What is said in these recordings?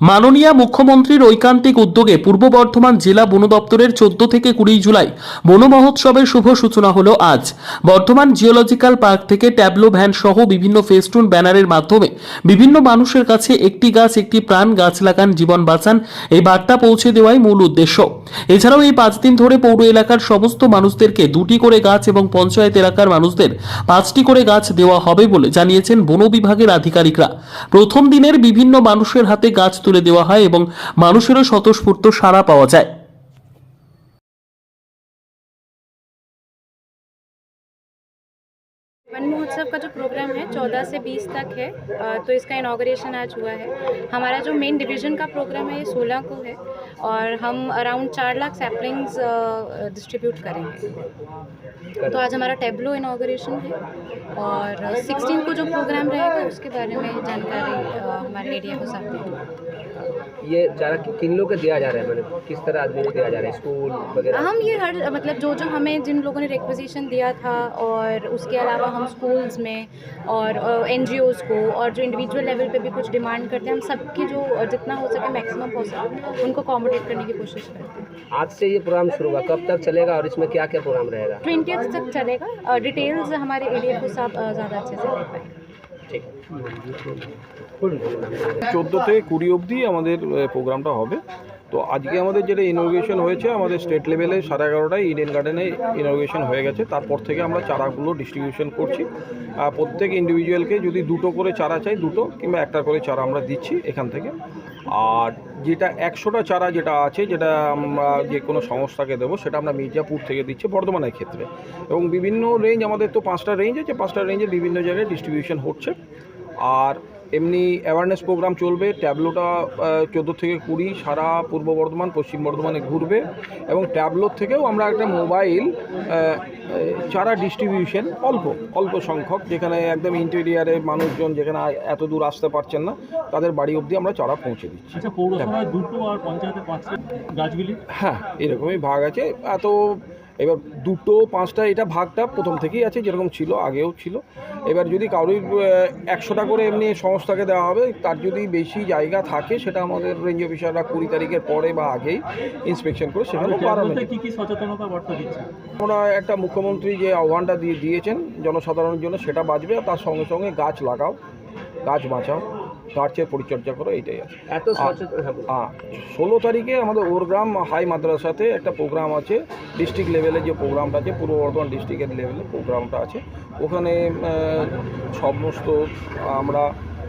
মাননীয় মুখ্যমন্ত্রীর ঐকান্তিক উদ্যোগে পূর্ব বর্ধমান জেলা বন দপ্তরের চোদ্দ থেকে কুড়ি জুলাই বন মহোৎসবের শুভ সূচনা হলো আজ। বর্ধমান জিওলজিক্যাল পার্ক থেকে ট্যাবলো ভ্যান সহ বিভিন্ন ফেস্টুন ব্যানারের মাধ্যমে বিভিন্ন মানুষের কাছে একটি গাছ, একটি প্রাণ গাছ লাগান, জীবন বাঁচান এই বার্তা পৌঁছে দেওয়াই মূল উদ্দেশ্য। এছাড়াও এই পাঁচ দিন ধরে পৌর এলাকার সমস্ত মানুষদেরকে দুটি করে গাছ এবং পঞ্চায়েত এলাকার মানুষদের পাঁচটি করে গাছ দেওয়া হবে বলে জানিয়েছেন বন বিভাগের আধিকারিকরা। প্রথম দিনের বিভিন্ন মানুষের হাতে গাছ তুলে দেওয়া হয় এবং মানুষেরও স্বতঃস্ফূর্ত সাড়া পাওয়া যায় वन महोत्सव का जो प्रोग्राम है 14 से 20 तक है अ, तो इसका इनाग्रेशन आज हुआ है हमारा जो मेन डिवीजन का प्रोग्राम है ये 16 को है और हम अराउंड चार लाख सैपलिंग्स डिस्ट्रीब्यूट करेंगे। तो आज हमारा टेबलो इनाग्रेशन है और 16 को जो प्रोग्राम रहेगा उसके बारे में जानकारी हमारे एरिया को साथ देंगे। ये चारा किन लोग को दिया जा रहा है? मतलब किस तरह आदमी को दिया जा रहा है? स्कूल वगैरह? हम ये हर मतलब जो जो हमें जिन लोगों ने रिक्वेजिशन दिया था और उसके अलावा हम स्कूल्स में और एन को और जो इंडिविजुअल लेवल पे भी कुछ डिमांड करते हैं हम सबकी जो जितना हो सके मैक्सिमम पॉसिबल उनको अकोमोडेट करने की कोशिश करते हैं आज से ये प्रोग्राम शुरू हुआ कब तक चलेगा और इसमें क्या क्या प्रोग्राम रहेगा ट्वेंटी तक चलेगा डिटेल्स हमारे एरिया को सब अ, ज़्यादा अच्छे से दे पाएंगे ঠিক চোদ্দো থেকে কুড়ি অবধি আমাদের প্রোগ্রামটা হবে তো আজকে আমাদের যেটা ইনোগ্রেশন হয়েছে, আমাদের স্টেট লেভেলে সাড়ে এগারোটায় ইডেন গার্ডেনে ইনোগ্রেশন হয়ে গেছে। তারপর থেকে আমরা চারাগুলো ডিস্ট্রিবিউশন করছি। আর প্রত্যেক ইন্ডিভিজুয়ালকে যদি দুটো করে চারা চাই, দুটো কিংবা একটা করে চারা আমরা দিচ্ছি এখান থেকে। আর যেটা একশোটা চারা যেটা আছে, যেটা আমরা যে কোনো সংস্থাকে দেবো, সেটা আমরা মির্জাপুর থেকে দিচ্ছি বর্ধমানের ক্ষেত্রে। এবং বিভিন্ন রেঞ্জ আমাদের তো পাঁচটা রেঞ্জ আছে, পাঁচটা রেঞ্জে বিভিন্ন জায়গায় ডিস্ট্রিবিউশন হচ্ছে। আর এমনি অ্যাওয়ারনেস প্রোগ্রাম চলবে ট্যাবলোটা চোদ্দ থেকে কুড়ি সারা পূর্ব বর্ধমান পশ্চিম বর্ধমানে ঘুরবে এবং ট্যাবলোর থেকেও আমরা একটা মোবাইল চারা ডিস্ট্রিবিউশন অল্প অল্প সংখ্যক যেখানে একদম ইন্টেরিয়ারে মানুষজন যেখানে এত দূর আসতে পারছেন না তাদের বাড়ি অবধি আমরা চারা পৌঁছে দিচ্ছি। আচ্ছা দুটো আর পঞ্চায়েতে গাছগুলি? হ্যাঁ এরকমই ভাগ আছে এত এবার দুটো পাঁচটা এটা ভাগটা প্রথম থেকেই আছে যেরকম ছিল আগেও ছিল। এবার যদি কারোর একশোটা করে এমনি সংস্থাকে দেওয়া হবে তার যদি বেশি জায়গা থাকে সেটা আমাদের রেঞ্জ অফিসাররা কুড়ি তারিখের পরে বা আগেই ইন্সপেকশন করে সেখানে বাড়ানো আমরা একটা মুখ্যমন্ত্রী যে আহ্বানটা দিয়ে দিয়েছেন জনসাধারণের জন্য সেটা বাঁচবে আর তার সঙ্গে সঙ্গে গাছ লাগাও গাছ বাঁচাও। গাছের পরিচর্যা করো এইটাই আছে। এত হ্যাঁ, হ্যাঁ ষোলো তারিখে আমাদের ওরগ্রাম হাই মাদ্রাসাতে একটা প্রোগ্রাম আছে ডিস্ট্রিক্ট লেভেলে যে প্রোগ্রামটা আছে পূর্ব বর্ধমান ডিস্ট্রিক্টের লেভেলে প্রোগ্রামটা আছে। ওখানে সমস্ত আমরা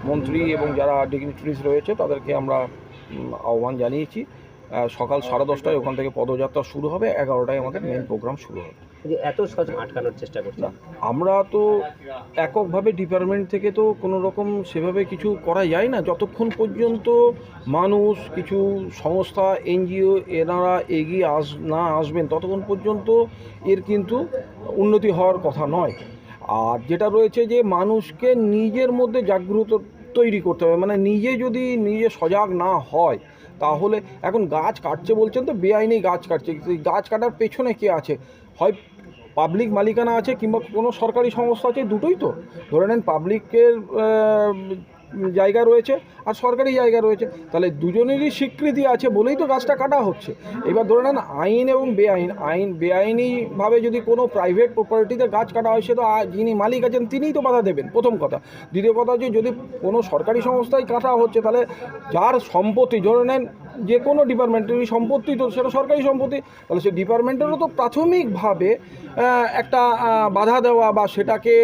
মন্ত্রী এবং যারা ডিগনিটারিজ রয়েছে তাদেরকে আমরা আহ্বান জানিয়েছি। সকাল সাড়ে দশটায় ওখান থেকে পদযাত্রা শুরু হবে এগারোটায় আমাদের মেন প্রোগ্রাম শুরু হবে। এত সচেতন আটকানোর চেষ্টা করছে। আমরা তো এককভাবে ডিপার্টমেন্ট থেকে তো কোনো রকম সেভাবে কিছু করা যায় না। যতক্ষণ পর্যন্ত মানুষ কিছু সংস্থা এনজিও এনারা এগিয়ে আস না আসবেন ততক্ষণ পর্যন্ত এর কিন্তু উন্নতি হওয়ার কথা নয়। আর যেটা রয়েছে যে মানুষকে নিজের মধ্যে জাগ্রত তৈরি করতে হবে। মানে নিজে যদি নিজে সজাগ না হয় তাহলে এখন গাছ কাটছে বলছেন তো বেআইনি গাছ কাটছে। গাছ কাটার পেছনে কে আছে? হয় পাবলিক মালিকানা আছে কিংবা কোনো সরকারি সংস্থা আছে? দুটোই তো। ধরে নেন পাবলিকের জায়গা রয়েছে আর সরকারি জায়গা রয়েছে। তাহলে দুজনেরই স্বীকৃতি আছে বলেই তো গাছটা কাটা হচ্ছে। এবার ধরে নেন আইন এবং বেআইন। আইন বেআইনিভাবে যদি কোনো প্রাইভেট প্রপার্টিতে গাছ কাটা হয়, সে তো যিনি মালিক আছেন তিনিই তো বাধা দেবেন, প্রথম কথা। দ্বিতীয় কথা যে যদি কোনো সরকারি সংস্থায় কাটা হচ্ছে, তাহলে যার সম্পত্তি, ধরে নেন যে কোনো ডিপার্টমেন্টেরই সম্পত্তি তো সেটা সরকারি সম্পত্তি, তাহলে সেই ডিপার্টমেন্টেরও তো প্রাথমিকভাবে একটা বাধা দেওয়া বা সেটাকে